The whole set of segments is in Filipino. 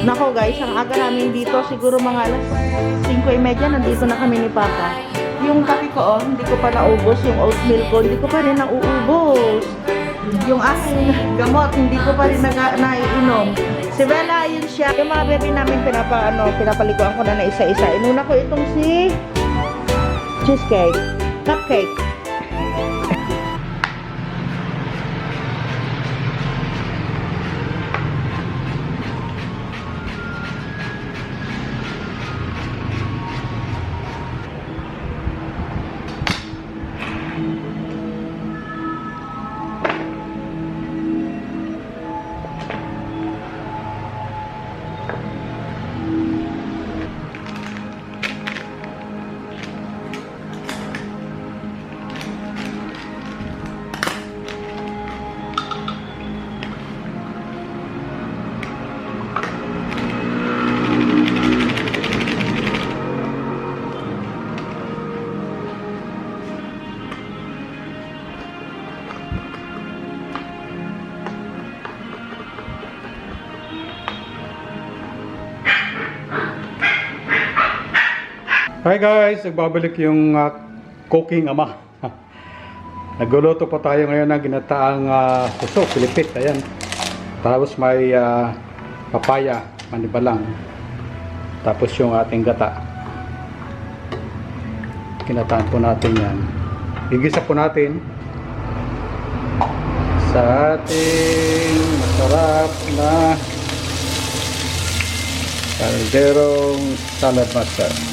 Nako guys, ang aga namin dito, siguro mga alas 5.30, nandito na kami ni Papa. Yung kape ko, oh, hindi ko pa naubos. Yung oatmeal ko, hindi ko pa rin nauubos. Yung aking gamot, hindi ko pa rin naga, naiinom. Si Bella, yun siya. Yung mga bebe namin, pinapa, ano, pinapaliguan ko na na isa-isa. Inuna ko itong si cheesecake, cupcake. Hi guys, nagbabalik yung ah, cooking ama. Nagluluto po tayo ngayon ng ginataang uh, puso, pilipit, ayan. Tapos may ah, papaya, manibalang. Tapos yung ating gata. Kinataan po natin yan. Igisa po natin sa ating masarap na kalderong salad mustard.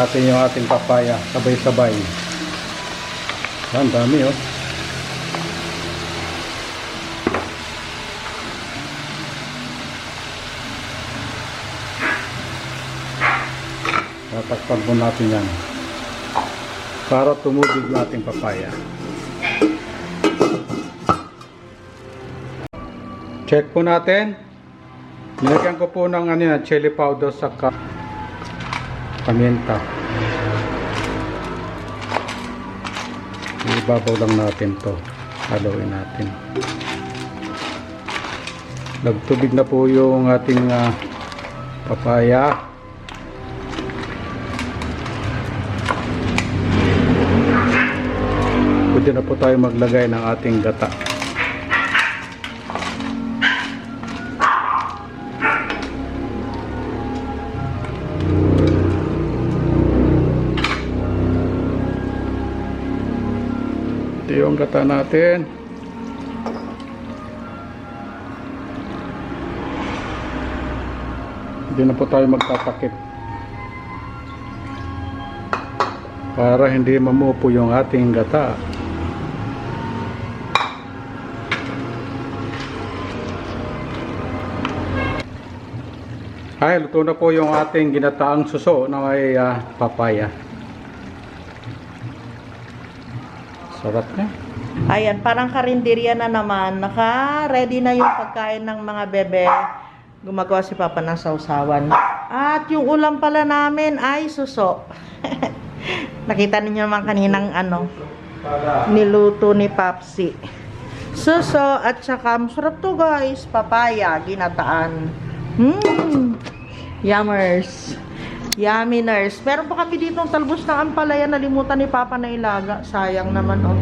Natin yung ating papaya, sabay-sabay. Yan, dami oh. Tatakpan po natin yan. Para tumubig yung ating papaya. Check po natin. Nilagyan ko po ng ano chili powder sa ka paminta. Ibabaw lang natin to. Haluin natin. Nagtubig na po yung ating ah, papaya. Pwede na po tayo maglagay ng ating gata. Ito yung gata natin. Hindi na po tayo magtatakip. Para hindi mamupo yung ating gata. Ay, luto na po yung ating ginataang suso na may ah, papaya. Sarap niya. Ayan, parang karinderya na naman. Naka-ready na yung pagkain ng mga bebe. Gumagawa si Papa ng sausawan. At yung ulam pala namin ay suso. Nakita ninyo naman kaninang ano, niluto ni Papsi. Suso at saka masarap to guys. Papaya, ginataan. Hmm. Yummers. Yumminers. Meron pa kami dito talbos ng ampalaya. Nalimutan ni Papa na ilaga. Sayang naman oh.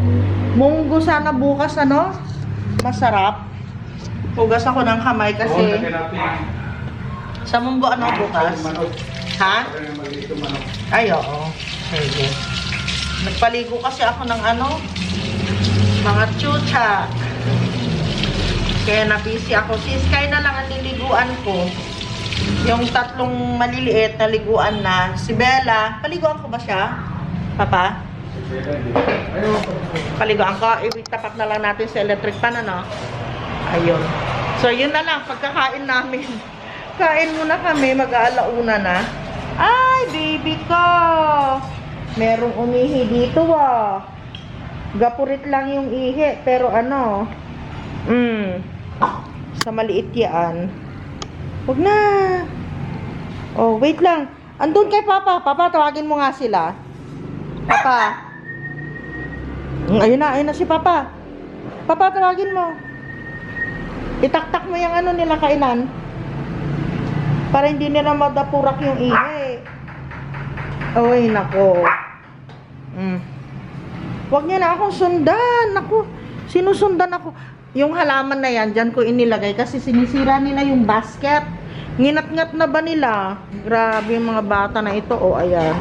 Munggo sana bukas ano? Masarap. Hugas ako ng kamay kasi sa munggo ano bukas? Ha? Ay, oo. Sige. Nagpaligo kasi ako ng ano, mga chucha. Kaya na-busy ako. Si Sky na lang ang niliguan ko. Yung tatlong maliliit na liguan na. Si Bella, paliguan ko ba siya? Papa? Paliguan ko. Itapak na lang natin sa electric pan, ano? Ayun. So, yun na lang. Pagkakain namin. Kain muna kami. Mag-aalauna na. Ay, baby ko! Merong umihi dito, ah. Gapurit lang yung ihi. Pero ano, mm, sa maliit yan. Huwag na. Oh, wait lang. Andun kay Papa. Papa, tawagin mo nga sila. Papa. Mm, Ayun na, ayun na si Papa. Papa, tawagin mo. Itaktak mo yung ano nila kainan. Para hindi nila madapurak yung ihi. Ay, nako. Mm. Huwag niya na akong sundan. Ako, sinusundan ako. Yung halaman na yan, dyan ko inilagay kasi sinisira nila yung basket. Nginat-ngat na ba nila? Grabe yung mga bata na ito. O, ayan.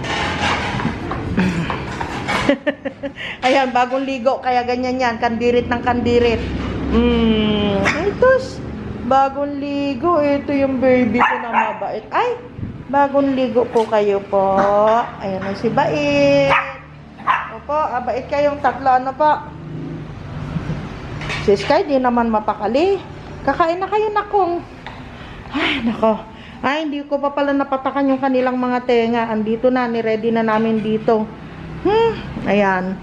ayan, bagong ligo. Kaya ganyan yan. Kandirit ng kandirit. Mm. Ito, bagong ligo. Ito yung baby ko na mabait. Ay, bagong ligo po kayo po. Ayan na si Bait. Opo, ah, bait kayong tatlo. Ano po? Si Sky, di naman mapakali. Kakain na kayo nakong. Ay, nako. Ay, hindi ko pa pala napatakan yung kanilang mga tenga. Andito na, ni-ready na namin dito. Hmm, ayan.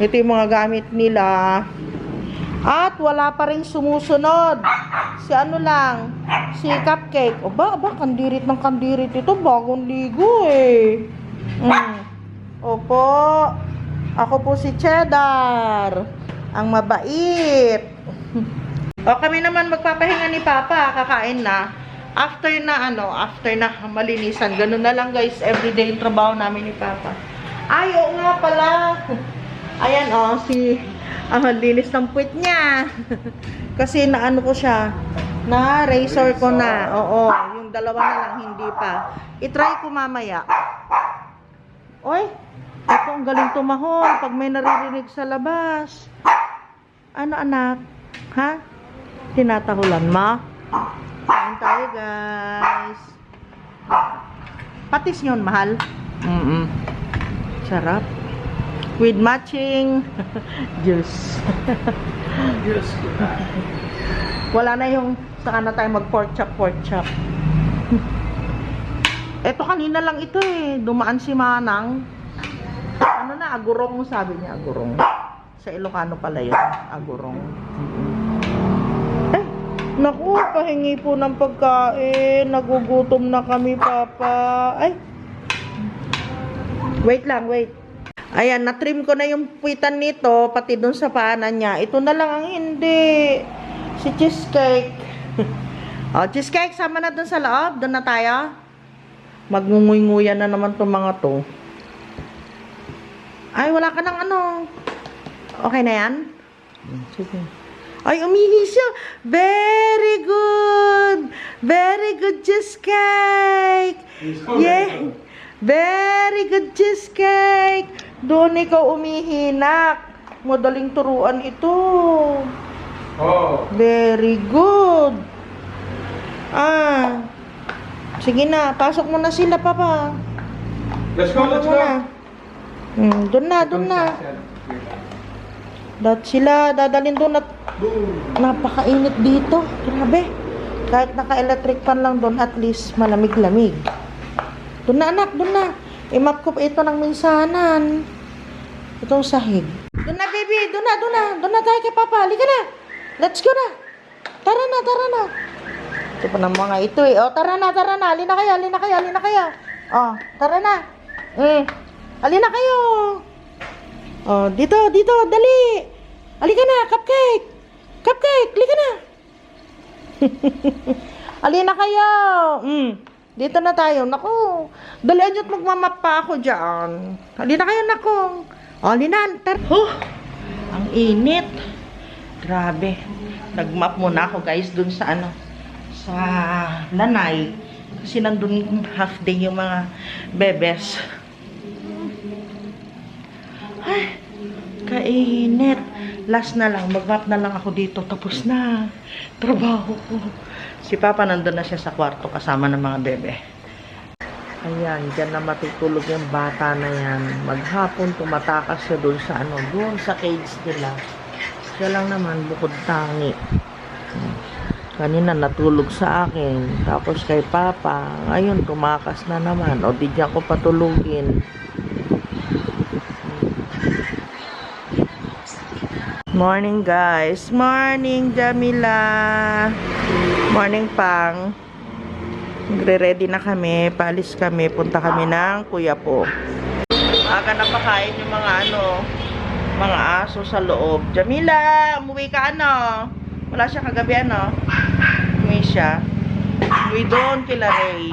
Ito yung mga gamit nila. At wala pa rin sumusunod. Si ano lang, si Cupcake. O ba, ba, kandirit ng kandirit ito. Bagong ligo eh. Mm. Opo. Ako po si Cheddar. Ang mabait. O kami naman magpapahinga ni Papa. Kakain na. After na ano, after na malinisan. Ganun na lang guys. Everyday yung trabaho namin ni Papa. Ay, oo nga pala. Ayan oh, si ang linis ng puwit niya. Kasi naano ko siya. Na razor ko na. Oo, yung dalawa na lang hindi pa. I-try ko mamaya. Oy, ito ang galing tumahol pag may naririnig sa labas. Ano anak? Ha? Tinatahulan mo? Tayo guys. Patis yun, mahal. Mm Sarap. With matching juice. Yes. Wala na yung saka na tayo mag pork chop, pork chop. Eto kanina lang ito eh. Dumaan si Manang. Ano na, agurong sabi niya, agurong. Sa Ilocano pala yun, agurong. Eh, naku, pahingi po ng pagkain. Nagugutom na kami, Papa. Ay, wait lang, wait. Ayan, na-trim ko na yung puwitan nito, pati dun sa paanan niya. Ito na lang ang hindi. Si cheesecake. oh, cheesecake, sama na dun sa loob. Doon na tayo. Magngunguy-nguyan na naman tong mga to. Ay, wala ka ng ano. Okay na yan? Sige. Ay, umihi siya. Very good. Very good cheesecake. Yeah. Very good cheesecake. Doon ikaw umihinak. Madaling turuan ito. Oh. Very good. Ah. Sige na, pasok mo na sila, Papa. Let's go, let's go. Hmm, doon na, doon na. Dat sila, dadalhin doon at napakainit dito. Grabe. Kahit naka-electric fan lang doon, at least malamig-lamig. Doon na, anak, doon na. I-map ko ito ng minsanan. Itong sahig. Doon na, baby. Doon na, doon na. Doon na tayo kay Papa. Halika na. Let's go na. Tara na, tara na. Ito pa ng mga ito eh. O, tara na, tara na. Alin na kayo, alin na kayo, alin na kayo. O, tara na. Mm. Alin na kayo. O, dito, dito, dali. Halika na, cupcake. Cupcake, halika na. alin na kayo. Mm. Dito na tayo. Naku, dalian nyo't magmamap pa ako dyan. Halina kayo, naku. O, halina. Tara. Huh, ang init. Grabe. Nagmap muna ako guys dun sa ano, sa lanay. Kasi nandun half day yung mga bebes. Napakainit. Last na lang, mag-map na lang ako dito. Tapos na. Trabaho ko. Si Papa nandun na siya sa kwarto kasama ng mga bebe. Ayan, dyan na matutulog yung bata na yan. Maghapon, tumatakas siya doon sa ano, doon sa cage nila. Siya lang naman, bukod tangi. Kanina natulog sa akin. Tapos kay Papa, ngayon tumakas na naman. O di dyan ko patulugin. Morning guys. Morning Jamila. Morning Pang. Nagre-ready na kami. Paalis kami. Punta kami ng Kuya po. Aga na pakain yung mga ano, mga aso sa loob. Jamila, umuwi ka ano? Wala siya kagabi ano? Umuwi siya. Umuwi doon kila Ray.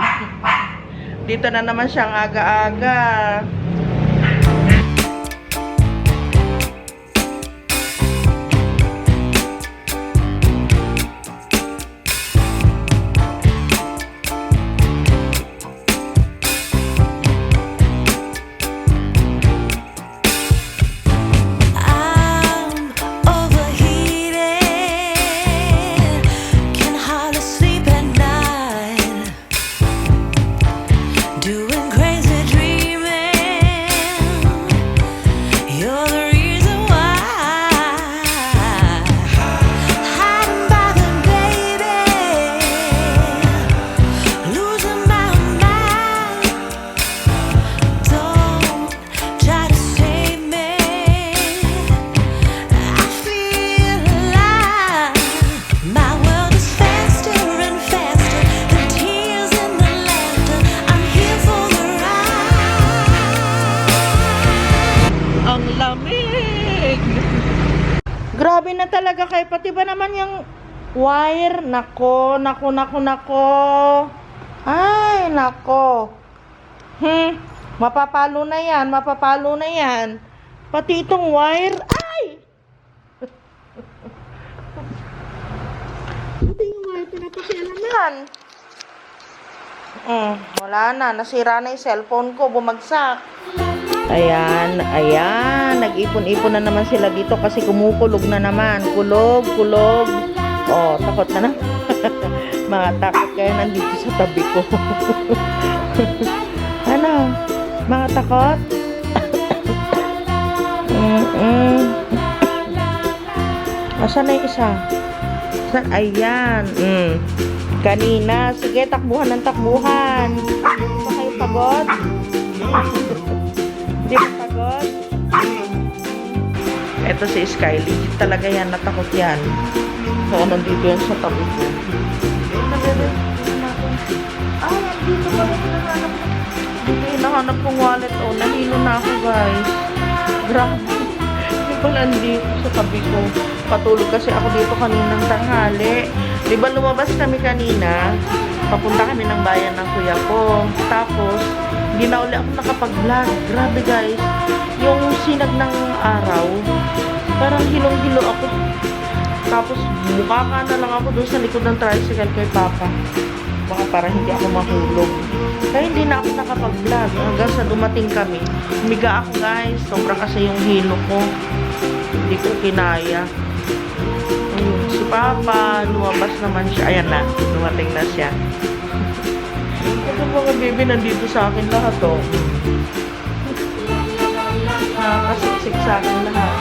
Dito na naman siyang aga-aga. Talaga kay pati ba naman yung wire? Nako, nako, nako, nako. Ay, nako. Hmm, mapapalo na yan, mapapalo na yan. Pati itong wire, ay! Pati yung wire, pinapakialaman. Hmm, wala na, nasira na yung cellphone ko, bumagsak. Ayan, ayan. Nag-ipon-ipon na naman sila dito kasi kumukulog na naman. Kulog, kulog. Oh, takot na na. Mga takot kaya nandito sa tabi ko. ano? Mga takot? Mm-mm. Asan na yung isa? Sa- Ayan. Mm. Kanina. Sige, takbuhan ng takbuhan. Ba kayo pagod? Hindi mo pagod? Ito si Skyly. Talaga yan, natakot yan. So, nandito yan sa tabi ko. Ay, dito pa rin hinahanap ko. Dito hinahanap kong wallet. Oh, nahilo na ako, guys. Grabe. Hindi ko nandito sa tabi ko. Patulog kasi ako dito kaninang tanghali. Di ba lumabas kami kanina? Papunta kami ng bayan ng kuya ko. Tapos, hindi na uli ako nakapag-vlog. Grabe guys. Yung sinag ng araw, parang hilong-hilo ako. Tapos, mukha ka na lang ako doon sa likod ng tricycle kay Papa. Baka para hindi ako mahulog. Kaya hindi na ako nakapag-vlog. Hanggang sa dumating kami. Humiga ako guys. Sobra kasi yung hilo ko. Hindi ko kinaya. Ayun, si Papa, lumabas naman siya. Ayan na, dumating na siya. Mga baby, nandito sa akin lahat, oh. Nakakasiksik sa akin lahat.